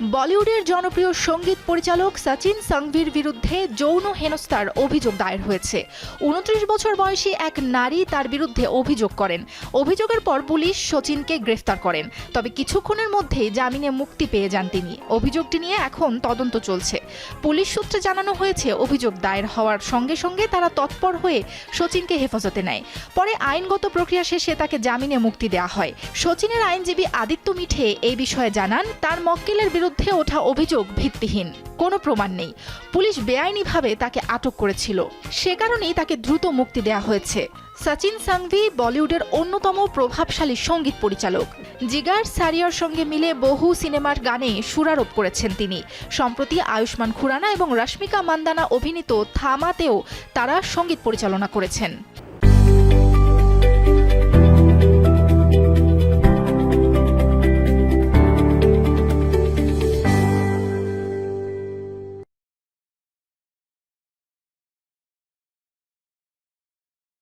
বলিউডের জনপ্রিয় সংগীত পরিচালক সচিন সাংভির বিরুদ্ধে যৌন হেনস্থার অভিযোগ দায়ের হয়েছে। উনত্রিশ বছর বয়সী এক নারী তার বিরুদ্ধে অভিযোগ করেন। অভিযোগের পর পুলিশ সচিনকে গ্রেফতার করেন। তবে কিছুক্ষণের মধ্যেই জামিনে মুক্তি পেয়ে যান তিনি। অভিযোগটি নিয়ে এখন তদন্ত চলছে। পুলিশ সূত্রে জানানো হয়েছে, অভিযোগ দায়ের হওয়ার সঙ্গে সঙ্গে তারা তৎপর হয়ে সচিনকে হেফাজতে নেয়। পরে আইনগত প্রক্রিয়া শেষে তাকে জামিনে মুক্তি দেওয়া হয়। সচিনের আইনজীবী আদিত্য মিঠে এই বিষয়ে জানান, তার মক্কেলের বিরুদ্ধে ওঠা অভিযোগ ভিত্তিহীন। কোনো প্রমাণ নেই। পুলিশ বেআইনিভাবে তাকে আটক করেছিল। সে কারণেই তাকে দ্রুত মুক্তি দেওয়া হয়েছে। সচিন সাংভি বলিউডের অন্যতম প্রভাবশালী সংগীত পরিচালক। জিগার সারিয়ার সঙ্গে মিলে বহু সিনেমার গানে সুরারোপ করেছেন তিনি। সম্প্রতি আয়ুষ্মান খুরানা এবং রশ্মিকা মান্দানা অভিনীত থামাতেও তারা সংগীত পরিচালনা করেছেন।